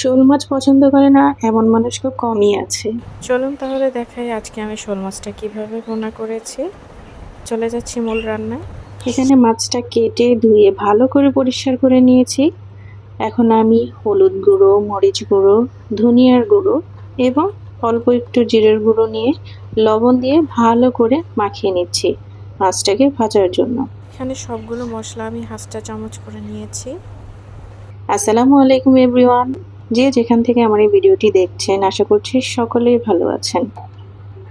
শোল মাছ পছন্দ করে না এমন মানুষ খুব কমই আছে। চলুন তাহলে দেখাই আজকে আমি শোল মাছটা কীভাবে ভুনা করেছি। চলে যাচ্ছি মূল রান্নায়। এখানে মাছটা কেটে ধুয়ে ভালো করে পরিষ্কার করে নিয়েছি। এখন আমি হলুদ গুঁড়ো মরিচ গুঁড়ো ধনিয়ার গুঁড়ো এবং অল্প একটু জিরের গুঁড়ো নিয়ে লবণ দিয়ে ভালো করে মাখিয়ে নিচ্ছি মাছটাকে ভাজার জন্য। এখানে সবগুলো মশলা আমি হাঁসটা চামচ করে নিয়েছি। আসসালামু আলাইকুম এভরিওয়ান। যে যেখান থেকে আমার এই ভিডিওটি দেখছেন আশা করছি সকলেই ভালো আছেন।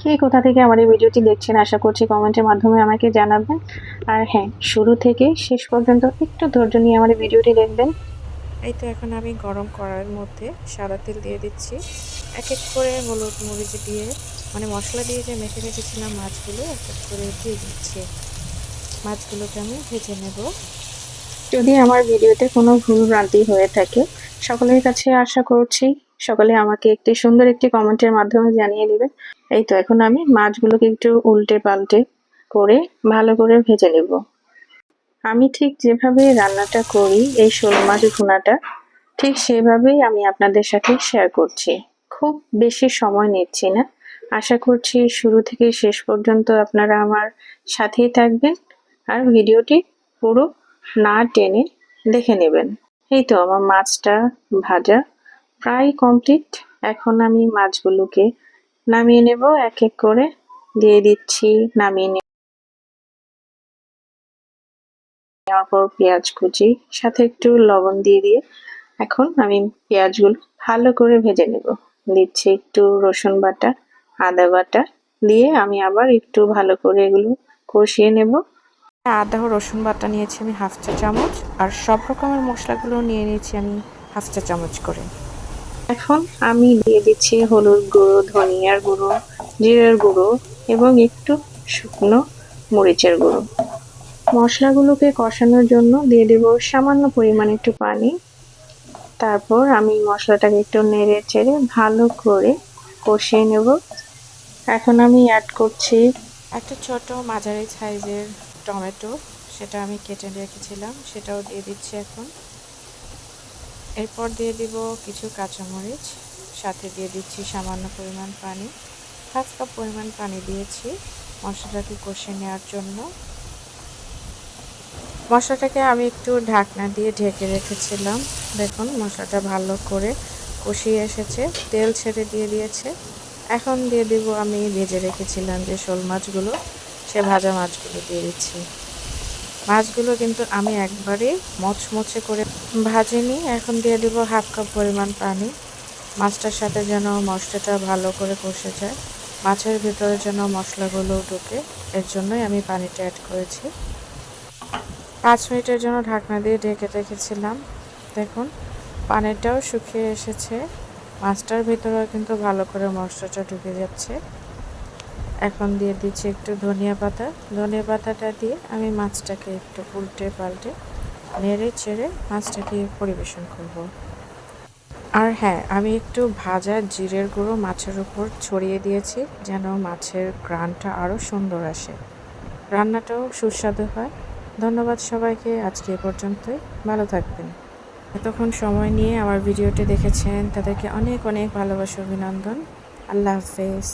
কে কোথা থেকে আমার এই ভিডিওটি দেখছেন আশা করছি কমেন্টের মাধ্যমে আমাকে জানাবেন। আর হ্যাঁ শুরু থেকে শেষ পর্যন্ত একটু ধৈর্য নিয়ে আমার এই ভিডিওটি দেখবেন। এই তো এখন আমি গরম করার মধ্যে সাদা তেল দিয়ে দিচ্ছি। এক এক করে হলুদ মরিচ দিয়ে মানে মশলা দিয়ে যে মেখে রেখেছিলাম মাছগুলো এক এক করে দিয়ে দিচ্ছি। মাছগুলোকে আমি ভেজে নেব। যদি আমার ভিডিওতে কোনো ভুল ভ্রান্তি হয়ে থাকে সকলের কাছে আশা করছি সকলে আমাকে একটি সুন্দর একটি কমেন্টের মাধ্যমে জানিয়ে দিবেন এই তো এখন আমি মাছগুলোকে একটু উল্টে পাল্টে করে ভালো করে ভেজে নেব। আমি ঠিক যেভাবে রান্নাটা করি, এই শোল মাছ ভুনাটা, ঠিক সেভাবেই আমি আপনাদের সাথে শেয়ার করছি। খুব বেশি সময় নিচ্ছি না। আশা করছি শুরু থেকে শেষ পর্যন্ত আপনারা আমার সাথেই থাকবেন আর ভিডিওটি পুরো না টেনে দেখে নেবেন। এই তো আমার মাছটা ভাজা। প্রায় কমপ্লিট এখন আমি মাছগুলোকে নামিয়ে নেব, এক এক করে। দিয়ে দিচ্ছি, নামিয়ে নেওয়ার পর পেঁয়াজ কুচি, সাথে একটু লবণ দিয়ে দিয়ে এখন আমি পেঁয়াজগুলো ভালো করে ভেজে নেব। দিচ্ছি একটু রসুন বাটা, আদা বাটা, দিয়ে আমি আবার একটু ভালো করে এগুলো কষিয়ে নেব। আদা ও রসুন বাটা নিয়েছি আমি হাফ চা চামচ আর সব রকমের মশলাগুলো নিয়ে নিয়েছি আমি হাফ চা চামচ করে। এখন আমি দিয়ে দিচ্ছি হলুদ গুঁড়ো ধনিয়ার গুঁড়ো জিরের গুঁড়ো এবং একটু শুকনো মরিচের গুঁড়ো। মশলাগুলোকে কষানোর জন্য দিয়ে দেব সামান্য পরিমাণে একটু পানি। তারপর আমি মশলাটাকে একটু নেড়ে চেড়ে ভালো করে কষিয়ে নেব। এখন আমি অ্যাড করছি একটা ছোট মাঝারি সাইজের টমেটো, সেটা আমি কেটে রেখেছিলাম, সেটাও দিয়ে দিচ্ছি এখন। এরপর দিয়ে দিব কিছু কাঁচামরিচ, সাথে দিয়ে দিচ্ছি সামান্য পরিমাণ পানি। হাফ কাপ পরিমাণ পানি দিয়েছি মশলাটাকে কষে নেওয়ার জন্য। মশলাটাকে আমি একটু ঢাকনা দিয়ে ঢেকে রেখেছিলাম। দেখুন, মশলাটা ভালো করে কষিয়ে এসেছে, তেল ছেড়ে দিয়ে দিয়েছে। এখন দিয়ে দিব আমি ভেজে রেখেছিলাম যে শোল মাছগুলো। সে ভাজা মাছগুলো দিয়ে দিচ্ছি। মাছগুলো কিন্তু আমি একবারে মচমচে করে ভাজিনি। এখন দিয়ে দিব হাফ কাপ পরিমাণ পানি। মাছটার সাথে যেন মশলাটা ভালো করে কষে যায়। মাছের ভেতরে যেন মশলাগুলো ঢুকে, এর জন্যই আমি পানিটা অ্যাড করেছি। পাঁচ মিনিটের জন্য ঢাকনা দিয়ে ঢেকে রেখেছিলাম। দেখুন, পানিটাও শুকিয়ে এসেছে। মাছটার ভিতরেও কিন্তু ভালো করে মশলাটা ঢুকে যাচ্ছে। এখন দিয়ে দিচ্ছি একটু ধনিয়া পাতা। ধনিয়া পাতাটা দিয়ে আমি মাছটাকে একটু উল্টে পাল্টে নেড়ে চেড়ে মাছটাকে পরিবেশন করব। আর হ্যাঁ আমি একটু ভাজা জিরের গুঁড়ো মাছের উপর ছড়িয়ে দিয়েছি যেন মাছের গ্রানটা আরও সুন্দর আসে। রান্নাটাও সুস্বাদু হয়। ধন্যবাদ সবাইকে, আজকে এ পর্যন্তই। ভালো থাকবেন। এতক্ষণ সময় নিয়ে আমার ভিডিওটি দেখেছেন, তাদেরকে অনেক অনেক ভালোবাসা, অভিনন্দন। আল্লাহ হাফেজ।